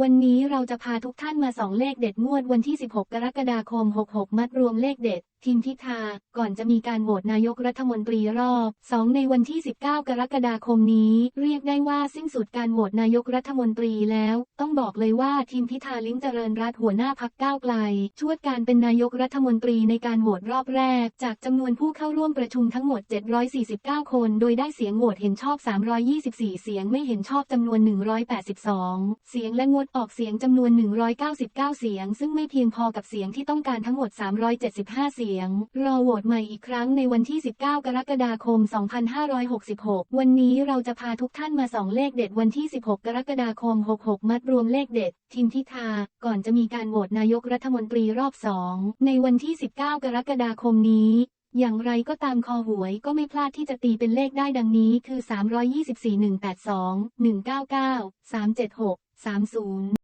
วันนี้เราจะพาทุกท่านมาสองเลขเด็ดงวดวันที่ 16 กรกฎาคม 66 มัดรวมเลขเด็ด ทีมพิธา ก่อนจะมีการโหวตนายกรัฐมนตรีรอบ 2 ในวันที่ 19 กรกฎาคมนี้ เรียกได้ว่าสิ้นสุดการโหวตนายกรัฐมนตรีแล้ว ต้องบอกเลยว่าทีมพิธาลิ้มเจริญรัตหัวหน้าพักก้าวไกล ชวดการเป็นนายกรัฐมนตรีในการโหวตรอบแรก จากจำนวนผู้เข้าร่วมประชุมทั้งหมด 749 คน โดยได้เสียงโหวตเห็นชอบ 324 เสียงไม่เห็นชอบจำนวน 182 เสียงและงดออกเสียงจำนวน 199 เสียง ซึ่งไม่เพียงพอกับเสียงที่ต้องการทั้งหมด 375 เสียงรอโหวตใหม่อีกครั้งในวันที่ 19 กรกฎาคม 2566 วันนี้เราจะพาทุกท่านมาส่องเลขเด็ดวันที่ 16 กรกฎาคม 66 มัดรวมเลขเด็ด ทีมพิธา ก่อนจะมีการโหวตนายกรัฐมนตรีรอบ2ในวันที่ 19 กรกฎาคมนี้อย่างไรก็ตามคอหวยก็ไม่พลาดที่จะตีเป็นเลขได้ดังนี้คือ 324 182 199 376 30